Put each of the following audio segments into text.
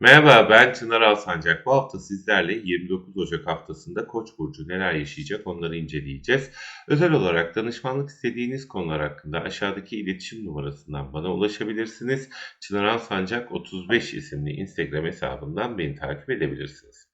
Merhaba, ben Çınar Alsancak. Bu hafta sizlerle 29 Ocak haftasında Koç burcu neler yaşayacak onları inceleyeceğiz. Özel olarak danışmanlık istediğiniz konular hakkında aşağıdaki iletişim numarasından bana ulaşabilirsiniz. Çınar Alsancak 35 isimli Instagram hesabından beni takip edebilirsiniz.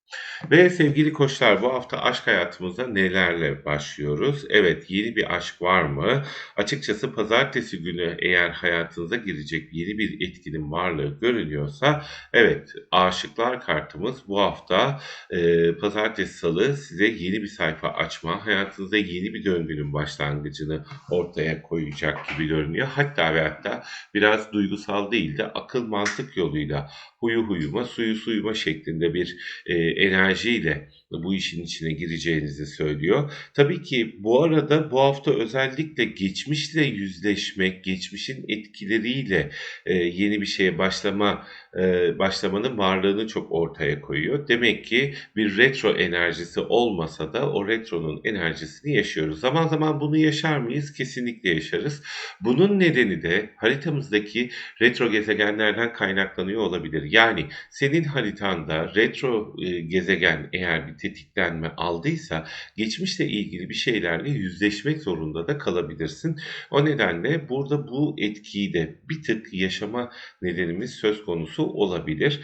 Ve sevgili koçlar bu hafta aşk hayatımıza nelerle başlıyoruz? Evet yeni bir aşk var mı? Açıkçası pazartesi günü eğer hayatınıza girecek yeni bir etkinin varlığı görünüyorsa evet aşıklar kartımız bu hafta e, pazartesi salı size yeni bir sayfa açma, hayatınızda yeni bir döngünün başlangıcını ortaya koyacak gibi görünüyor. Hatta ve hatta biraz duygusal değil de akıl mantık yoluyla huyu huyuma suyu suyuma şeklinde bir e, enerjiyle bu işin içine gireceğinizi söylüyor. Tabii ki bu arada bu hafta özellikle geçmişle yüzleşmek, geçmişin etkileriyle e, yeni bir şeye başlama e, başlamanın varlığını çok ortaya koyuyor. Demek ki bir retro enerjisi olmasa da o retronun enerjisini yaşıyoruz. Zaman zaman bunu yaşar mıyız? Kesinlikle yaşarız. Bunun nedeni de haritamızdaki retro gezegenlerden kaynaklanıyor olabilir. Yani senin haritanda retro e, gezegen eğer bir tetiklenme aldıysa geçmişle ilgili bir şeylerle yüzleşmek zorunda da kalabilirsin. O nedenle burada bu etkiyi de bir tık yaşama nedenimiz söz konusu olabilir.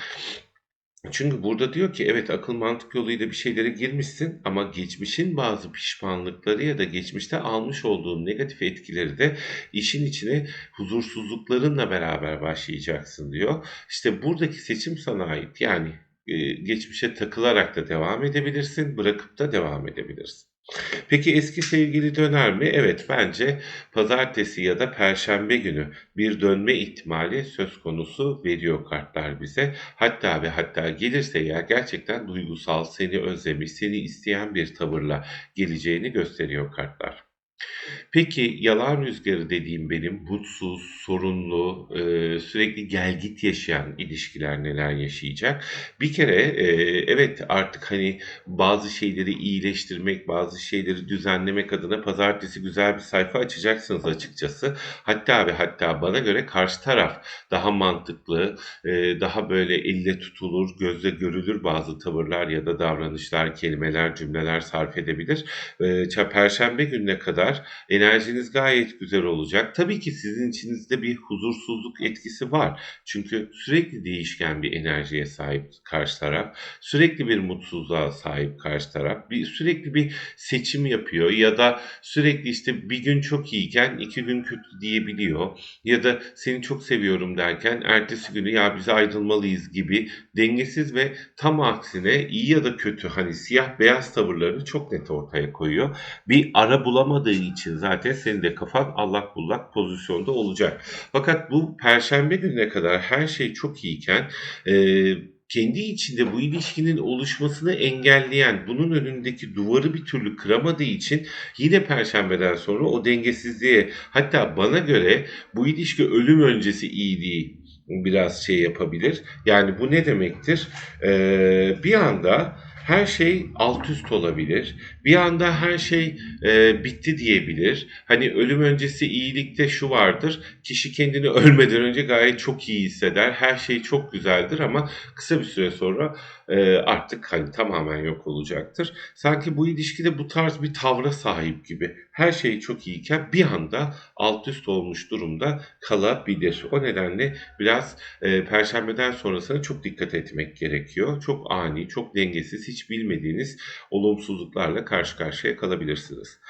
Çünkü burada diyor ki evet akıl mantık yoluyla bir şeylere girmişsin ama geçmişin bazı pişmanlıkları ya da geçmişte almış olduğun negatif etkileri de işin içine huzursuzluklarınla beraber başlayacaksın diyor. İşte buradaki seçim sana ait. Yani e, geçmişe takılarak da devam edebilirsin, bırakıp da devam edebilirsin. Peki eski sevgili döner mi? Evet bence pazartesi ya da perşembe günü bir dönme ihtimali söz konusu veriyor kartlar bize. Hatta ve hatta gelirse ya gerçekten duygusal, seni özlemiş, seni isteyen bir tavırla geleceğini gösteriyor kartlar. Peki yalan rüzgarı dediğim benim mutsuz, sorunlu, e, sürekli gelgit yaşayan ilişkiler neler yaşayacak? Bir kere e, evet artık hani bazı şeyleri iyileştirmek, bazı şeyleri düzenlemek adına pazartesi güzel bir sayfa açacaksınız açıkçası. Hatta ve hatta bana göre karşı taraf daha mantıklı, e, daha böyle elle tutulur, gözle görülür bazı tavırlar ya da davranışlar, kelimeler, cümleler sarf edebilir. E, Perşembe gününe kadar enerjiniz gayet güzel olacak. Tabii ki sizin içinizde bir huzursuzluk etkisi var. Çünkü sürekli değişken bir enerjiye sahip karşı taraf. Sürekli bir mutsuzluğa sahip karşı taraf. Bir, sürekli bir seçim yapıyor ya da sürekli işte bir gün çok iyiyken iki gün kötü diyebiliyor. Ya da seni çok seviyorum derken ertesi günü ya biz ayrılmalıyız gibi dengesiz ve tam aksine iyi ya da kötü hani siyah beyaz tavırlarını çok net ortaya koyuyor. Bir ara bulamadığı için zaten senin de kafan allak bullak pozisyonda olacak. Fakat bu perşembe gününe kadar her şey çok iyiken e, kendi içinde bu ilişkinin oluşmasını engelleyen, bunun önündeki duvarı bir türlü kıramadığı için yine perşembeden sonra o dengesizliğe hatta bana göre bu ilişki ölüm öncesi iyiliği biraz şey yapabilir. Yani bu ne demektir? Ee, bir anda her şey alt üst olabilir. Bir anda her şey e, bitti diyebilir. Hani ölüm öncesi iyilikte şu vardır. Kişi kendini ölmeden önce gayet çok iyi hisseder. Her şey çok güzeldir ama kısa bir süre sonra e, artık hani tamamen yok olacaktır. Sanki bu ilişkide bu tarz bir tavra sahip gibi. Her şey çok iyiyken bir anda alt üst olmuş durumda kalabilir. O nedenle biraz e, perşembeden sonrasına çok dikkat etmek gerekiyor. Çok ani, çok dengesiz, hiç bilmediğiniz olumsuzluklarla karşı karşıya kalabilirsiniz.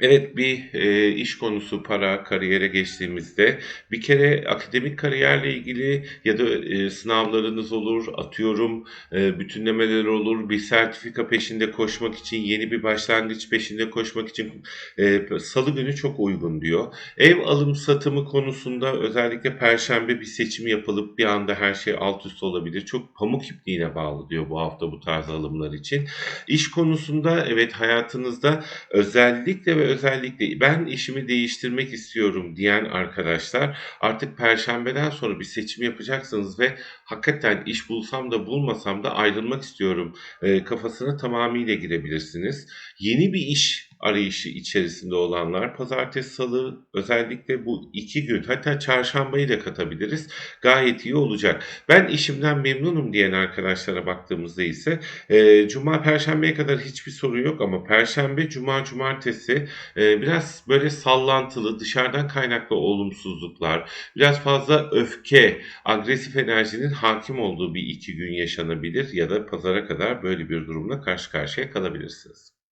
Evet bir e, iş konusu para kariyere geçtiğimizde bir kere akademik kariyerle ilgili ya da e, sınavlarınız olur atıyorum e, bütünlemeler olur bir sertifika peşinde koşmak için yeni bir başlangıç peşinde koşmak için e, salı günü çok uygun diyor. Ev alım satımı konusunda özellikle perşembe bir seçim yapılıp bir anda her şey alt üst olabilir. Çok pamuk ipliğine bağlı diyor bu hafta bu tarz alımlar için. İş konusunda evet hayatınızda özellikle ve özellikle ben işimi değiştirmek istiyorum diyen arkadaşlar artık perşembeden sonra bir seçim yapacaksınız ve hakikaten iş bulsam da bulmasam da ayrılmak istiyorum kafasına tamamıyla girebilirsiniz. Yeni bir iş arayışı içerisinde olanlar pazartesi, salı özellikle bu iki gün hatta çarşambayı da katabiliriz. Gayet iyi olacak. Ben işimden memnunum diyen arkadaşlara baktığımızda ise e, cuma perşembeye kadar hiçbir sorun yok ama perşembe, cuma, cumartesi e, biraz böyle sallantılı dışarıdan kaynaklı olumsuzluklar, biraz fazla öfke, agresif enerjinin hakim olduğu bir iki gün yaşanabilir ya da pazara kadar böyle bir durumla karşı karşıya kalabilirsiniz.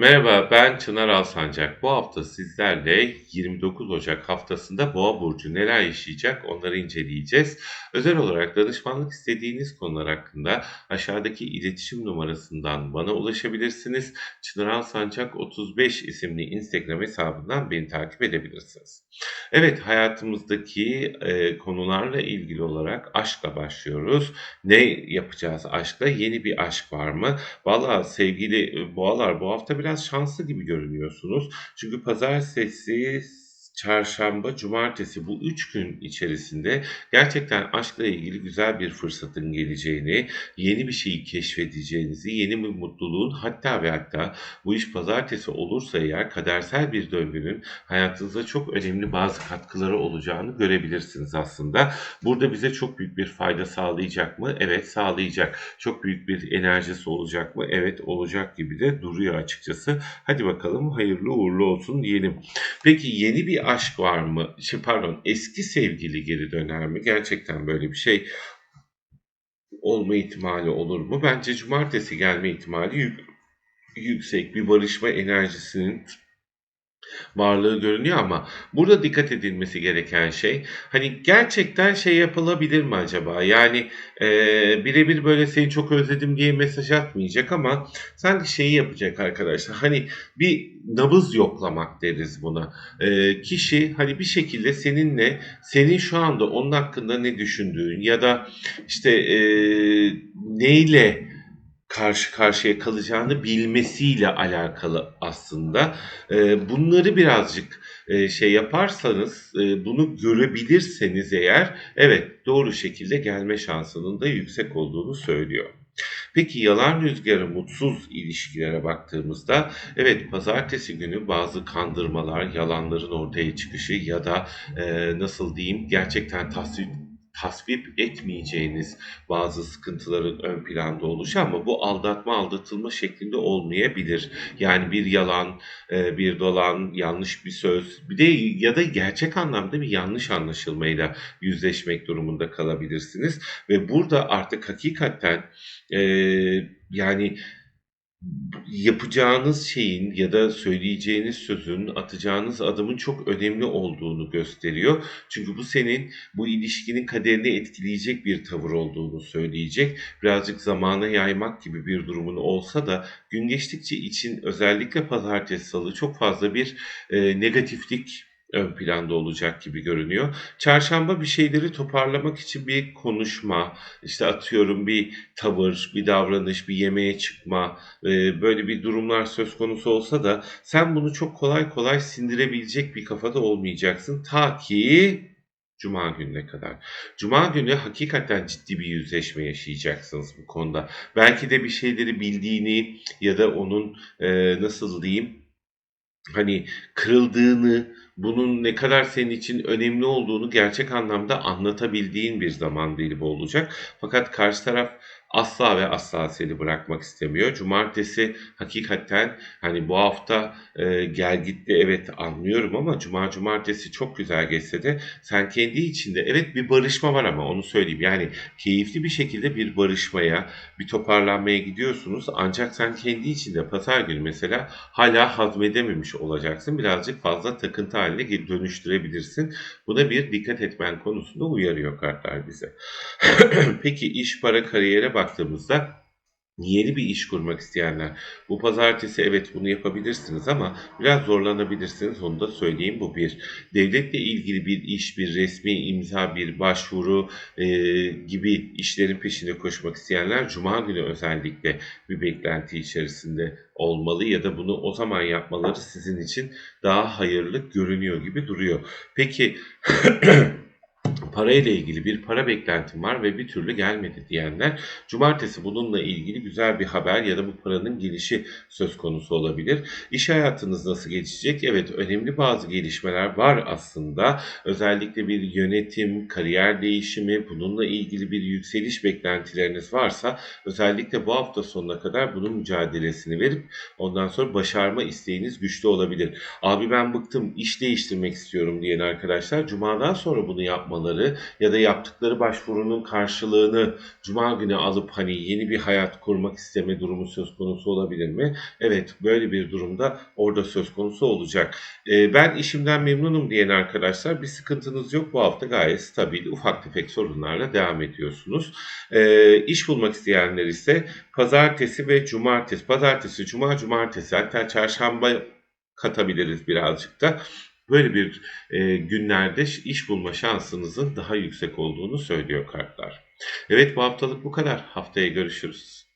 Merhaba ben Çınar Alsancak. Bu hafta sizlerle 29 Ocak haftasında Boğa Burcu neler yaşayacak onları inceleyeceğiz. Özel olarak danışmanlık istediğiniz konular hakkında aşağıdaki iletişim numarasından bana ulaşabilirsiniz. Çınar Alsancak 35 isimli Instagram hesabından beni takip edebilirsiniz. Evet hayatımızdaki e, konularla ilgili olarak aşkla başlıyoruz. Ne yapacağız aşkla? Yeni bir aşk var mı? Valla sevgili e, boğalar bu hafta biraz şanslı gibi görünüyorsunuz. Çünkü pazartesi, çarşamba, cumartesi bu üç gün içerisinde gerçekten aşkla ilgili güzel bir fırsatın geleceğini, yeni bir şeyi keşfedeceğinizi, yeni bir mutluluğun hatta ve hatta bu iş pazartesi olursa eğer kadersel bir döngünün hayatınıza çok önemli bazı katkıları olacağını görebilirsiniz aslında. Burada bize çok büyük bir fayda sağlayacak mı? Evet sağlayacak. Çok büyük bir enerjisi olacak mı? Evet olacak gibi de duruyor açıkçası. Hadi bakalım hayırlı uğurlu olsun diyelim. Peki yeni bir aşk var mı? Şey, pardon eski sevgili geri döner mi? Gerçekten böyle bir şey olma ihtimali olur mu? Bence cumartesi gelme ihtimali yük- yüksek bir barışma enerjisinin varlığı görünüyor ama burada dikkat edilmesi gereken şey hani gerçekten şey yapılabilir mi acaba? Yani e, birebir böyle seni çok özledim diye mesaj atmayacak ama sanki şeyi yapacak arkadaşlar. Hani bir nabız yoklamak deriz buna. E, kişi hani bir şekilde seninle senin şu anda onun hakkında ne düşündüğün ya da işte e, neyle karşı karşıya kalacağını bilmesiyle alakalı aslında. Eee, bunları birazcık, eee, şey yaparsanız, eee, bunu görebilirseniz eğer evet, doğru şekilde gelme şansının da yüksek olduğunu söylüyor. Peki yalan rüzgarı mutsuz ilişkilere baktığımızda evet pazartesi günü bazı kandırmalar, yalanların ortaya çıkışı ya da, eee, nasıl diyeyim gerçekten tasvip tasvip etmeyeceğiniz bazı sıkıntıların ön planda oluşu ama bu aldatma aldatılma şeklinde olmayabilir. Yani bir yalan, eee, bir dolan, yanlış bir söz bir de ya da gerçek anlamda bir yanlış anlaşılmayla yüzleşmek durumunda kalabilirsiniz ve burada artık hakikaten, eee, yani yapacağınız şeyin ya da söyleyeceğiniz sözün, atacağınız adımın çok önemli olduğunu gösteriyor. Çünkü bu senin bu ilişkinin kaderini etkileyecek bir tavır olduğunu söyleyecek. Birazcık zamana yaymak gibi bir durumun olsa da gün geçtikçe için özellikle pazartesi, salı çok fazla bir, eee, negatiflik ön planda olacak gibi görünüyor. Çarşamba bir şeyleri toparlamak için bir konuşma, işte atıyorum bir tavır, bir davranış, bir yemeğe çıkma, eee, böyle bir durumlar söz konusu olsa da sen bunu çok kolay kolay sindirebilecek bir kafada olmayacaksın ta ki cuma gününe kadar. Cuma günü hakikaten ciddi bir yüzleşme yaşayacaksınız bu konuda. Belki de bir şeyleri bildiğini ya da onun, eee, nasıl diyeyim, hani kırıldığını, bunun ne kadar senin için önemli olduğunu gerçek anlamda anlatabildiğin bir zaman dilimi olacak. Fakat karşı taraf asla ve asla seni bırakmak istemiyor. Cumartesi hakikaten hani bu hafta e, gel gitti evet anlıyorum ama cuma cumartesi çok güzel geçse de sen kendi içinde evet bir barışma var ama onu söyleyeyim. Yani keyifli bir şekilde bir barışmaya, bir toparlanmaya gidiyorsunuz. Ancak sen kendi içinde pazar günü mesela hala hazmedememiş olacaksın. Birazcık fazla takıntı haline dönüştürebilirsin. Buna bir dikkat etmen konusunda uyarıyor kartlar bize. Peki iş, para, kariyere baktığımızda yeni bir iş kurmak isteyenler bu pazartesi evet bunu yapabilirsiniz ama biraz zorlanabilirsiniz onu da söyleyeyim bu bir. Devletle ilgili bir iş, bir resmi imza, bir başvuru eee, gibi işlerin peşine koşmak isteyenler cuma günü özellikle bir beklenti içerisinde olmalı ya da bunu o zaman yapmaları sizin için daha hayırlı görünüyor gibi duruyor. Peki parayla ilgili bir para beklentim var ve bir türlü gelmedi diyenler cumartesi bununla ilgili güzel bir haber ya da bu paranın gelişi söz konusu olabilir. İş hayatınız nasıl geçecek? Evet önemli bazı gelişmeler var aslında. Özellikle bir yönetim, kariyer değişimi, bununla ilgili bir yükseliş beklentileriniz varsa özellikle bu hafta sonuna kadar bunun mücadelesini verip ondan sonra başarma isteğiniz güçlü olabilir. Abi ben bıktım, iş değiştirmek istiyorum diyen arkadaşlar cumadan sonra bunu yapmaları ya da yaptıkları başvurunun karşılığını cuma günü alıp hani yeni bir hayat kurmak isteme durumu söz konusu olabilir mi? Evet böyle bir durumda orada söz konusu olacak. Ee, ben işimden memnunum diyen arkadaşlar bir sıkıntınız yok. Bu hafta gayet stabil, ufak tefek sorunlarla devam ediyorsunuz. Ee, iş bulmak isteyenler ise pazartesi ve cumartesi, pazartesi, cuma, cumartesi hatta çarşamba katabiliriz birazcık da. Böyle bir e, günlerde iş bulma şansınızın daha yüksek olduğunu söylüyor kartlar. Evet bu haftalık bu kadar. Haftaya görüşürüz.